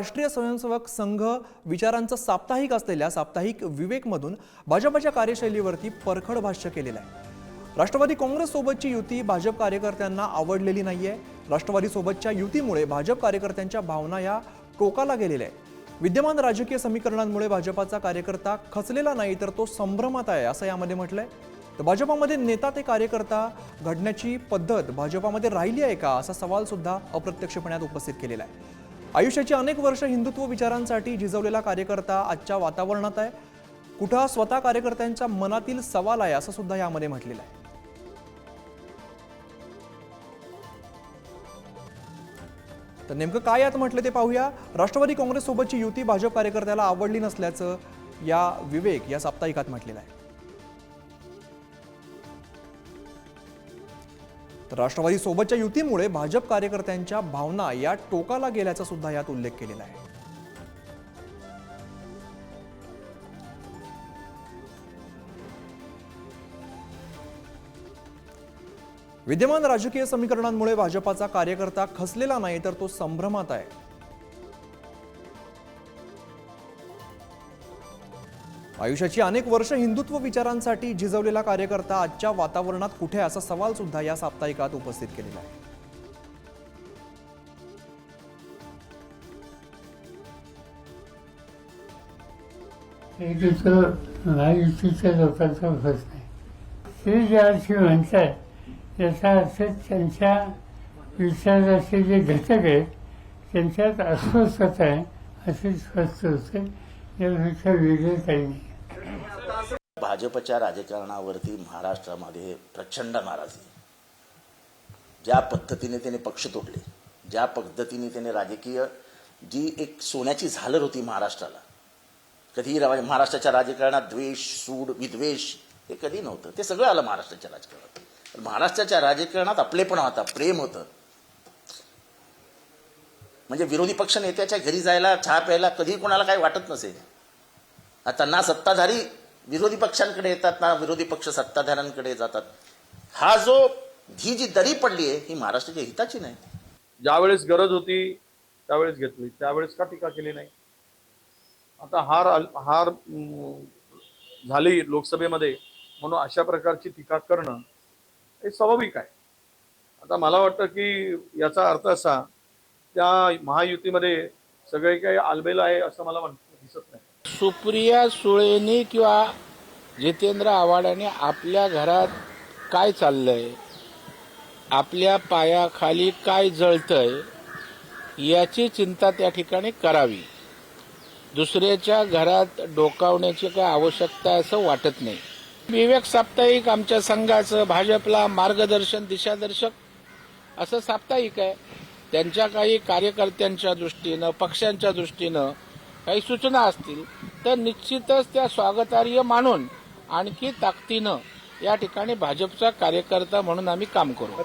राष्ट्रीय स्वयंसेवक संघ विचारांचं साप्ताहिक असलेल्या साप्ताहिक विवेकमधून भाजपाच्या कार्यशैलीवरती परखड भाष्य केलेलं आहे. राष्ट्रवादी काँग्रेससोबतची युती भाजप कार्यकर्त्यांना आवडलेली नाहीये. राष्ट्रवादीसोबतच्या युतीमुळे भाजप कार्यकर्त्यांच्या भावना या टोकाला गेलेल्या आहेत. विद्यमान राजकीय समीकरणांमुळे भाजपाचा कार्यकर्ता खचलेला नाही तर तो संभ्रमात आहे असं यामध्ये म्हटलंय. तर भाजपामध्ये नेता ते कार्यकर्ता घडण्याची पद्धत भाजपामध्ये राहिली आहे का असा सवाल सुद्धा अप्रत्यक्षपणात उपस्थित केलेला आहे. आयुष्याची अनेक वर्ष हिंदुत्व विचारांसाठी झिजवलेला कार्यकर्ता आजच्या वातावरणात आहे. कुठं स्वतः कार्यकर्त्यांच्या मनातील सवाल आहे असं सुद्धा यामध्ये म्हटलेलं आहे. तर नेमकं काय यात म्हटलं ते पाहूया. राष्ट्रवादी काँग्रेससोबतची युती भाजप कार्यकर्त्याला आवडली नसल्याचं या विवेक या साप्ताहिकात म्हटलेलं आहे. तर राष्ट्रवादी सोबतच्या युतीमुळे भाजप कार्यकर्त्यांच्या भावना या टोकाला गेल्याचा सुद्धा यात उल्लेख केलेला आहे. विद्यमान राजकीय समीकरणांमुळे भाजपाचा कार्यकर्ता खसलेला नाही तर तो संभ्रमात आहे. आयुष्याची अनेक वर्ष हिंदुत्व विचारांसाठी झिजवलेला कार्यकर्ता आजच्या वातावरणात कुठे असा सवाल सुद्धा या साप्ताहिकात उपस्थित केलेला आहे. श्री तिथं महायुतीच्या लोकांचा आहे. ते अर्थी म्हणतात याचा अर्थ त्यांच्या विचाराचे जे घटक आहेत त्यांच्यात अस्वस्थता आहे असे स्पष्ट होते. यापेक्षा वेगळे काही नाही. भाजपच्या राजकारणावरती महाराष्ट्रामध्ये प्रचंड नाराजी ज्या पद्धतीने त्याने पक्ष तोडले ज्या पद्धतीने त्याने राजकीय जी एक सोन्याची झालर होती महाराष्ट्राला कधीही महाराष्ट्राच्या राजकारणात द्वेष सूड विद्वेष हे कधी नव्हतं. ते सगळं आलं महाराष्ट्राच्या राजकारणात. महाराष्ट्राच्या राजकारणात आपलेपण होता प्रेम होतं. म्हणजे विरोधी पक्ष नेत्याच्या घरी जायला चहा प्यायला कधी कोणाला काही वाटत नसेल. त्यांना सत्ताधारी विरोधी पक्षांकडे येतात ना विरोधी पक्ष सत्ताधाऱ्यांकडे जातात. हा जो ही जी दरी पडली आहे ही महाराष्ट्राच्या हिताची नाही. ज्यावेळेस गरज होती त्यावेळेस घेतली. त्यावेळेस का टीका केली नाही? आता हार आल- हार झाली लोकसभेमध्ये म्हणून अशा प्रकारची टीका करणं हे स्वाभाविक आहे. आता मला वाटतं की याचा अर्थ असा त्या महायुतीमध्ये सगळे काही आलबेल आहे असं मला म्हण दिसत नाही. सुप्रिया सुळेनी किंवा जितेंद्र आव्हाडाने आपल्या घरात काय चाललंय? आपल्या पायाखाली काय जळतंय? याची चिंता त्या ठिकाणी करावी. दुसऱ्याच्या घरात डोकावण्याची काय आवश्यकता आहे असं वाटत नाही. विवेक साप्ताहिक आमच्या संघाचं भाजपला मार्गदर्शन दिशादर्शक असं साप्ताहिक आहे. त्यांच्या काही कार्यकर्त्यांच्या दृष्टीनं पक्षांच्या दृष्टीनं काही सूचना असतील. तर निश्चितच त्या स्वागतार्य मानून आणखी ताकदीनं या ठिकाणी भाजपचा कार्यकर्ता म्हणून आम्ही काम करू.